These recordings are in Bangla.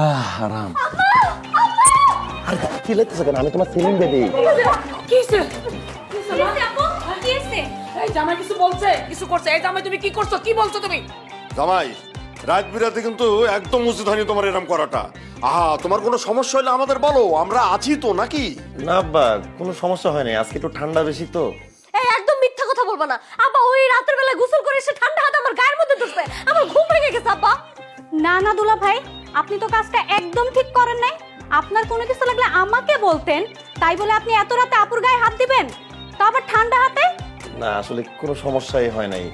আহ আরাম। আরে কি কেন? আমি তোমার সেলিম বেবি। কি হইছে? কিসে এই জামাই কিছু বলছে? কিছু করছে? এই জামাই তুমি কি করছ? কি বলছো তুমি? জামাই রাত বিরাতে কিন্তু একদম উচিত হয়নি তোমার এরম করাটা। আহা তোমার কোনো সমস্যা হলে আমাদের বলো আমরা আছি তো নাকি? না আব্বা কোনো সমস্যা হয় নাই। আজকে একটু ঠান্ডা বেশি তো। এই একদম মিথ্যা কথা বলবা না। আব্বা ওই রাতের বেলা গোসল করে এসে ঠান্ডা হাতে আমার গায়ের মধ্যে ঢুকছে আমার ঘুম ভেঙে গেছে আব্বা। না না দুলা ভাই। আপনি তো কাজটা একদম ঠিক করেন নাই। আপনার কোনো কিছু লাগলে আমাকে বলতেন তাই বলে আপনি এত রাতে আপুর গায়ে হাত দিবেন? তা আবার ঠান্ডা হাতে? না আসলে কোনো সমস্যাই হয় নাই।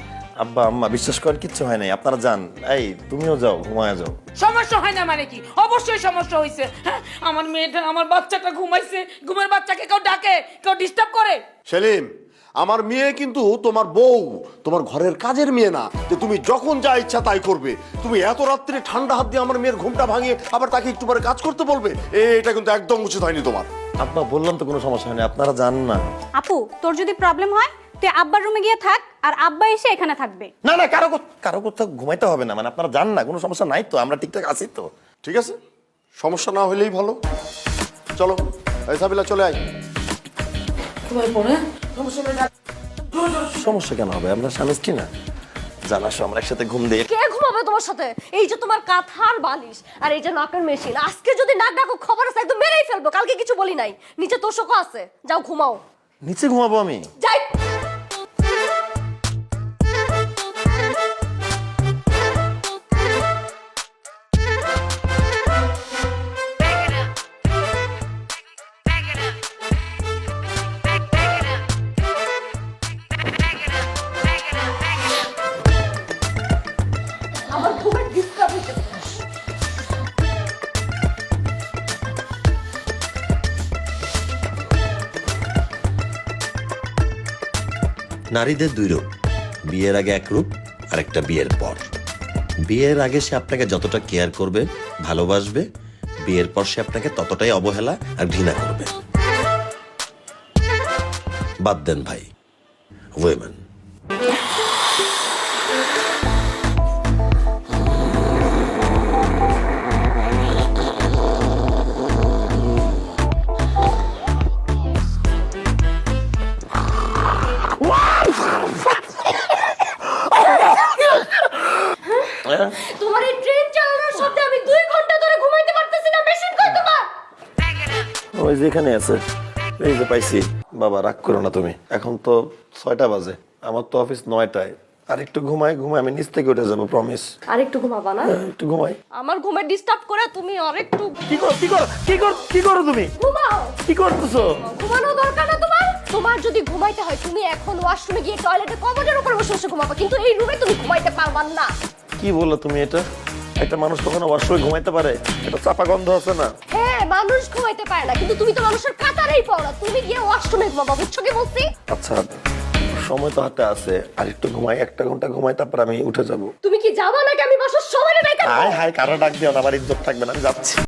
আব্বা আম্মা বিশ্বাস করেন কিচ্ছু হয় নাই। আপনারা যান। এই তুমিও যাও ঘুমায় যাও। সমস্যা হয় না মানে কি? অবশ্যই সমস্যা হয়েছে হ্যাঁ আমার মেয়েটা আমার বাচ্চাটা ঘুমাইছে। ঘুমের বাচ্চাকে কেউ ডাকে কেউ ডিস্টার্ব করে। সেলিম! আমার মেয়ে কিন্তু তোমার বউ তোমার ঘরের কাজের মেয়ে না। যে তুমি যখন যা ইচ্ছা তাই করবে। তুমি এত রাত্রে ঠান্ডা হাত দিয়ে আমার মেয়ের ঘুমটা ভাঙিয়ে আবার তাকে একটু পরে কাজ করতে বলবে এ, এটা কিন্তু একদম উচিত হয়নি তোমার। আব্বা বললাম তো কোনো সমস্যা হয় না আপনারা যান না। আপু তোর যদি প্রবলেম হয় তুই আব্বার রুমে গিয়ে থাক আর আব্বা এসে এখানে থাকবে। না না কারও কারও কোথাও ঘুমাইতে হবে না মানে আপনারা যান না কোনো সমস্যা নাই তো আমরা ঠিকঠাক আছি তো। ঠিক আছে? সমস্যা না হলেই ভালো। চলো সাবিলা চলে আয়। সমস্যা কেন হবে? আমরা স্বামী স্ত্রী না? জানাস আমরা একসাথে ঘুম দিয়ে কে ঘুমাবে তোমার সাথে? এই যে তোমার কাঁথার বালিশ আর এই যে নাকের মেশিন আজকে যদি নাক ডাকো খবর আছে একদম মেরেই ফেলব কালকে কিছু বলি নাই। নিচে তোষকও আছে। যাও ঘুমাও। নিচে ঘুমাবো আমি? যাই। নারীদের দুই রূপ, বিয়ের আগে এক রূপ আর একটা বিয়ের পর। বিয়ের আগে সে আপনাকে যতটা কেয়ার করবে, ভালোবাসবে, বিয়ের পর সে আপনাকে ততটাই অবহেলা আর ঘৃণা করবে। বাদ দেন ভাই ওয়েমেন তোমার এই ট্রেন চালানোর শব্দে আমি দুই ঘণ্টা ধরে ঘুমাইতে পারতেছি না মেশিন কই তোমার? ওই যে এখানে আছে। এই যে পাইছি। বাবা রাগ করো না তুমি। এখন তো ছয়টা বাজে। আমার তো অফিস নয়টায়। আর একটু ঘুমাই ঘুমাই আমি নিচ থেকে উঠে যাব প্রমিস আর একটু ঘুমাবা না? একটু ঘুমাই। আমার ঘুমে ডিস্টার্ব করে তুমি আরেকটু কি করো কি করো কি করো কি করো তুমি? ঘুমাও। কি করতেছো? ঘুমানো দরকার না তোমার। তোমার যদি ঘুমাইতে হয় তুমি এখন ওয়াশরুমে গিয়ে টয়লেটে কমোডের উপর বসে বসে ঘুমাবা। কিন্তু এই রুমে তুমি ঘুমাইতে পারবা না। কি বলল তুমি এটা? একটা মানুষ কখনো ওয়াশরুমে ঘুমাইতে পারে? এটা চাপা গন্ধ আছে না? হ্যাঁ মানুষ ঘুমাইতে পারে না কিন্তু তুমি তো মানুষের কাতারেই পাও না তুমি গিয়ে ওয়াশরুমে ঘুমাবা বুঝছ কি বলছি? আচ্ছা সময় তো হাতে আছে। আর একটু ঘুমাই একটা ঘণ্টা ঘুমাই তারপর আমি উঠে যাব। তুমি কি যাবা নাকি? আমি বসার সময় নেই হাই হাই কারা ডাক দিও না আমার ইজ্জত থাকবে না আমি যাচ্ছি।